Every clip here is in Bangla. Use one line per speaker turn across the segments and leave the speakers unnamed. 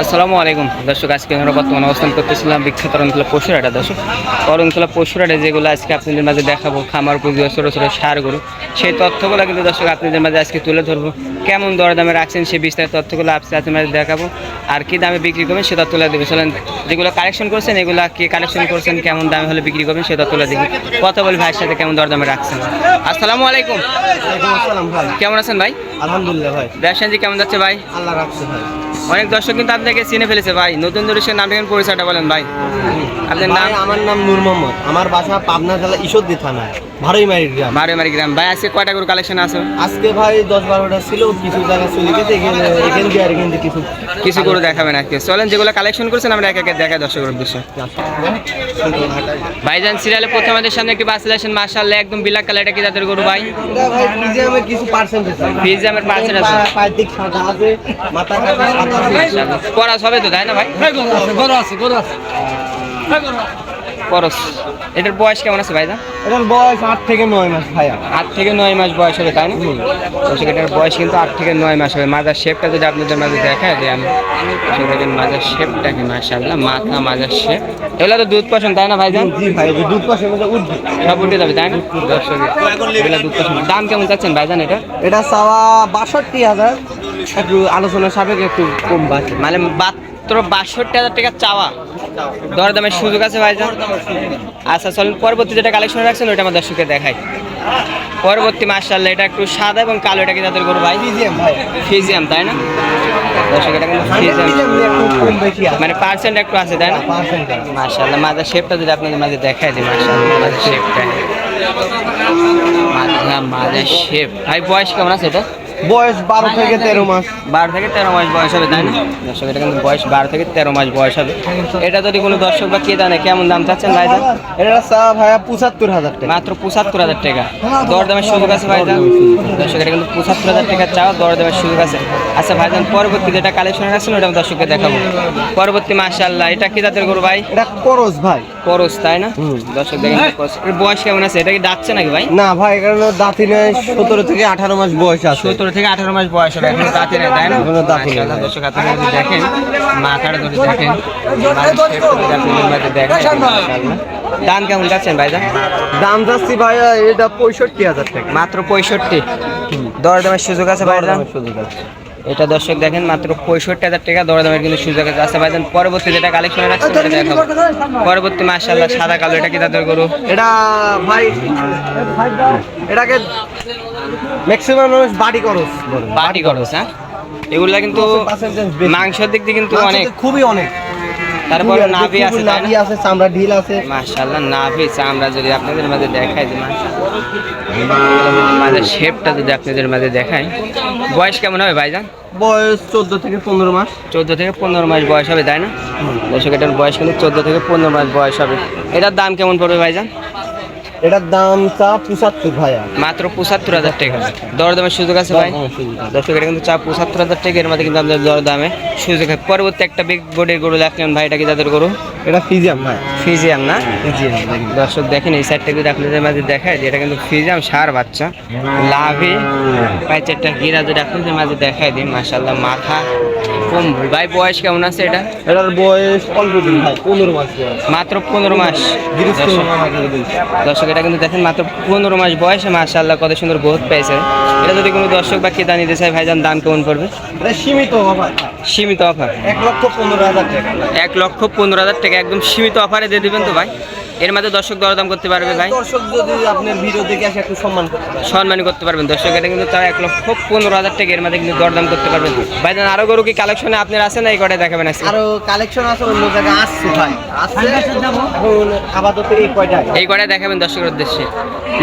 আসসালামু আলাইকুম। দর্শক আজকে আমরা বর্তমান অবস্থান করতেছিলাম বিখ্যাত অরণখোলা পশুরাটা। দর্শক অরণখোলা পশুরাটা যেগুলো আজকে আপনাদের মাঝে দেখাবো খামার পুজো ছোটো ছোটো সার গরু সেই তথ্যগুলো কিন্তু দর্শক আপনাদের মাঝে আজকে তুলে ধরবো। কেমন দরদামে রাখছেন সেই বিস্তারিত তথ্যগুলো আপনি আপনাদের মাঝে দেখাবো আর কি দামে বিক্রি করবেন সেটা তুলে দেবে চলেন যেগুলো কালেকশন করছেন এগুলো কে কালেকশন করছেন কেমন দামে হলে বিক্রি করবেন সেটা তুলে দেখি কথা বলি ভাইয়ের সাথে কেমন দরদামে রাখছেন। আসসালামু আলাইকুম।
আসসালাম ভাই
কেমন আছেন ভাই?
আলহামদুলিল্লাহ ভাই।
ব্যবসায়ী কেমন যাচ্ছে ভাই?
আল্লাহ রাখছে ভাই।
অনেক দর্শক কিন্তু আপনাকে চিনে ফেলেছে ভাই। নতুন দর্শকের নাম কেমন পরিচয়টা বলেন ভাই। আপনার নাম?
আমার নাম নূর মোহাম্মদ। আমার বাসা পাবনা জেলা ঈশ্বরদী থানায় ভারইমারি গ্রাম।
মারুমারি গ্রাম। ভাই আজকে কয়টা করে কালেকশন আছে?
আজকে ভাই দশ বারোটা ছিল কিছু জায়গা চলে গেছে এখানে এখান দিয়ে আর এখান দিয়ে কিছু
কিছু করে দেখাবেন আজকে। চলেন যেগুলো কালেকশন করছেন আমরা এক একে দেখা দর্শকের উদ্দেশ্যে। ভাইজান সিরিয়ালে প্রথম আমাদের সামনে একটি বাস আসেন মার্শাল্লাহ একদম বিলাক কালার এটা কি তাদের গরু ভাই।
ভাই কিছু পার্সেন্ট আছে
ফিজিয়ামের পার্সেন্ট আছে
পা- পায়ের দিক সাদা আছে মাথা কাটা সাদা আছে
পরাস হবে তো তাই না ভাই?
গরু আছে গরু আছে।
পরস এটার বয়স কেমন আছে ভাইজান?
এটার বয়স আট থেকে নয় মাস ভাইয়া।
আট থেকে নয় মাস বয়স হবে তাই না? এটার বয়স কিন্তু আট থেকে নয় মাস হবে। মাজার শেপটা যদি আপনাদের মাঝে দেখা যায় আমি দেখেন মাজার শেপটাকে মাশাআল্লাহ মাথা মাজার শেপ। এগুলো তো দুধ পছন্দ তাই না ভাইজান?
জি ভাই দুধ মধ্যে উঠবে
সব উঠে যাবে তাই না? দর্শক এগুলো দুধ পছন্দ দাম কেমন চাচ্ছেন ভাইজান এটা?
এটা চাওয়া বাষট্টি হাজার। একটু আলোচনা সাপেক্ষে একটু কম বাকি।
মানে মাত্র বাষট্টি হাজার টাকা চাওয়া। দরদামের সুযোগ আছে ভাইজান। আচ্ছা চলুন পরবর্তী যেটা কালেকশন রাখছেন ওইটা আমার দর্শককে দেখাই। পরবর্তী মার্শাল্লাহ এটা একটু সাদা এবং কালো এটা কি তাদের গরু ভাই? ফিজিয়াম তাই না? দর্শক এটা কিন্তু ফিজিয়াম মানে পার্সেন্ট একটু আছে তাই না?
পার্সেন্ট
মাশাআল্লাহ মাজার শেপটা যদি আপনাদের মাঝে দেখায় দিই মাশাআল্লাহ মাজার শেপটা মাজার শেপ ভাই বয়স কেমন আছে এটা?
বয়স বারো থেকে তেরো মাস।
বারো থেকে তেরো মাস বয়স হবে তাই না? দর্শক এটা কিন্তু বয়স বারো থেকে তেরো মাস বয়স হবে। এটা যদি কোনো দর্শক বা কে জানে কেমন দাম চাচ্ছেন ভাইজান?
এটা চা ভাইয়া পঁচাত্তর হাজার টাকা।
মাত্র পঁচাত্তর হাজার টাকা। দরদামের সুযোগ আছে ভাইজান? দর্শক এটা কিন্তু পঁচাত্তর হাজার টাকা চাও দরদামের সুযোগ আছে। আচ্ছা ভাইজান পরবর্তী যেটা কালেকশন রাখছেন ওটা আমি দর্শককে দেখাবো। পরবর্তী মাসে এটা কি জাতের গরু ভাই?
এটা করস ভাই।
করস তাই না? দর্শক দেখেন করস। বয়স কেমন আছে? এটা কি ডাকছে নাকি ভাই?
না ভাই এখানে দাঁতি নেই সতেরো থেকে আঠারো মাস বয়স আছে।
সতেরো থেকে আঠারো মাস বয়স হবে এখনও দাঁতে নেই তাই না। দর্শক আপনারা যদি দেখেন মাথাটা ধরে দেখেন দাম কেমন যাচ্ছেন ভাইজান?
দাম যাচ্ছি ভাইয়া এটা পঁয়ষট্টি হাজার টাকা।
মাত্র পঁয়ষট্টি। দরদামের সুযোগ আছে ভাইজান?
সুযোগ আছে।
এটা দর্শক দেখেন মাত্র পঁয়ষট্টি হাজার টাকা দরদামের কিন্তু সুযোগ আছে। আচ্ছা ভাইজান পরবর্তী যেটা কালেকশনে রাখছেন সেটা দেখাবো। পরবর্তী মাশাআল্লাহ সাদা কালো এটা কি তাদের গরু?
এটা ভাই এটাকে ম্যাক্সিমাম মানুষ বাড়ি করস।
বাড়ি করস হ্যাঁ? এগুলা কিন্তু মাংসের দিক দিয়ে কিন্তু অনেক।
খুবই অনেক।
তারপরে নাভি আছে
নাভি আছে চামড়া ঢিল আছে।
মাশাআল্লাহ নাভি চামড়া যদি আপনাদের মাঝে দেখাই দিই মাঝে শেপটা যদি আপনাদের মাঝে দেখাই। বয়স কেমন হবে ভাইজান?
বয়স চোদ্দ থেকে পনেরো মাস।
চোদ্দ থেকে পনেরো মাস বয়স হবে তাই না? দর্শক এটার বয়স কিন্তু চোদ্দ থেকে পনেরো মাস বয়স হবে। এটার দাম কেমন পড়বে ভাইজান?
এটার দাম চা পঁচাত্তর ভাইয়া।
মাত্র পঁচাত্তর হাজার টাকা। দরদামের সুযোগ আছে ভাই? দর্শক এটা কিন্তু চা পঁচাত্তর হাজার টাকা এর মধ্যে কিন্তু আপনাদের দরদামে সুযোগ আছে। পরবর্তী একটা বিগ বোর্ডের গরু দেখলেন ভাই এটা কি তাদের গরু?
এটা ফিজিয়াম ভাই।
ফিজিয়াম না? দর্শক দেখেন এই সাইডটা যদি আপনাদের মাঝে দেখায় যে এটা কিন্তু ফিজিয়াম সার বাচ্চা। লাভে। পাই চারটা গিরা যদি আপনাদের মাঝে দেখায় দিই মাসাল্লাহ মাথা। কম্বল ভাই বয়স কেমন আছে এটা?
এটার বয়স অল্প দিন ভাই। পনেরো মাস বয়স।
মাত্র পনেরো মাস। দর্শক- এটা কিন্তু দেখেন মাত্র পনেরো মাস বয়সে মাসাল্লাহ কত সুন্দর বহুত পেয়েছে এটা যদি কোনো দর্শক বা ক্রেতা নিতে চায় ভাইজান দাম কেমন পড়বে?
এটা সীমিত অফার
সীমিত অফার
এক লক্ষ পনেরো হাজার টাকা।
এক লক্ষ পনেরো হাজার টাকা একদম সীমিত অফারে দিয়ে দিবেন তো ভাই? এর মধ্যে দর্শক দরদাম করতে পারবে ভাই?
দর্শক যদি আপনার ভিডিও দেখে আসে একটু সম্মান করতে পারে
সম্মানী করতে পারবেন। দর্শক এটা কিন্তু তারা এক লক্ষ পনেরো হাজার টাকা এর মধ্যে কিন্তু দরদাম করতে পারবেন। ভাইজান আরও গরু কি কালেকশনে আপনার আছে না এই কটাই দেখাবেন আজকে?
আরও কালেকশন আছে অন্য জায়গায় আসছে ভাই। আসছে এখন আপাতত এই কয়টাই।
এই কটাই দেখাবেন দর্শকের উদ্দেশ্যে।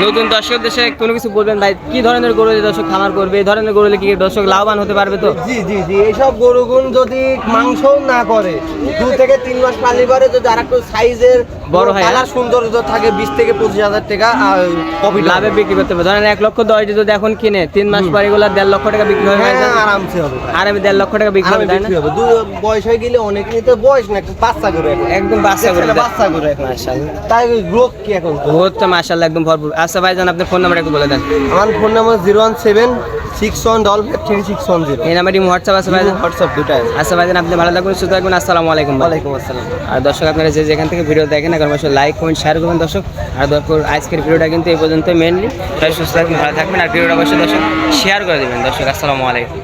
নতুন দর্শকের উদ্দেশ্যে কোনো কিছু বলবেন ভাই? কি ধরনের গরু দর্শক খামার করবে? এই ধরনের গরুলে কি দর্শক লাভবান হতে পারবে তো?
জি জি জি এইসব গরুগুন যদি মাংস না করে দু থেকে তিন মাস পালি করে যদি আর একটু সাইজের
বড় হয়,
কালার সৌন্দর্য থাকে বিশ থেকে পঁচিশ হাজার টাকা আর প্রফিট
লাভে বিক্রি করতে পারবে ধরেন এক লক্ষ দশ যদি এখন কিনে তিন মাস পরে এগুলো দেড় লক্ষ টাকা বিক্রি হবে
হ্যাঁ আরামসে হবে।
আর আমি দেড় লক্ষ টাকা বিক্রি হবে তাই না?
হবে। দু বয়স হয়ে গেলে অনেক তো বয়স না বাচ্চা করে
একদম বাচ্চা করে
বাচ্চা করে
মাশাআল্লাহ।
তাই গ্রোথ কি এখন?
বহুত তো মাশাআল্লাহ একদম ভরপুর। আচ্ছা ভাইজান আপনার ফোন নাম্বার একটু বলে দেন।
আমার phone number zero one seven six one double five three six one zero.
এই নাম্বারটি হোয়াটসঅ্যাপ আছে
হোয়াটসঅ্যাপ দুটাই। আছে
আচ্ছা আপনি ভালো থাকবেন সুস্থ থাকবেন আসসালামু আলাইকুম।
ওয়ালাইকুম আসসালাম।
আর দর্শক আপনারা যে যেখান থেকে ভিডিও দেখেন এখন অবশ্যই লাইক কমেন্ট শেয়ার করবেন দর্শক। আর দর্শক আজকের ভিডিওটা কিন্তু এই পর্যন্ত মেনলি সুস্থ থাকবেন ভালো থাকবেন। আর ভিডিওটা অবশ্যই দর্শক শেয়ার করে দেবেন দর্শক। আসসালামু আলাইকুম।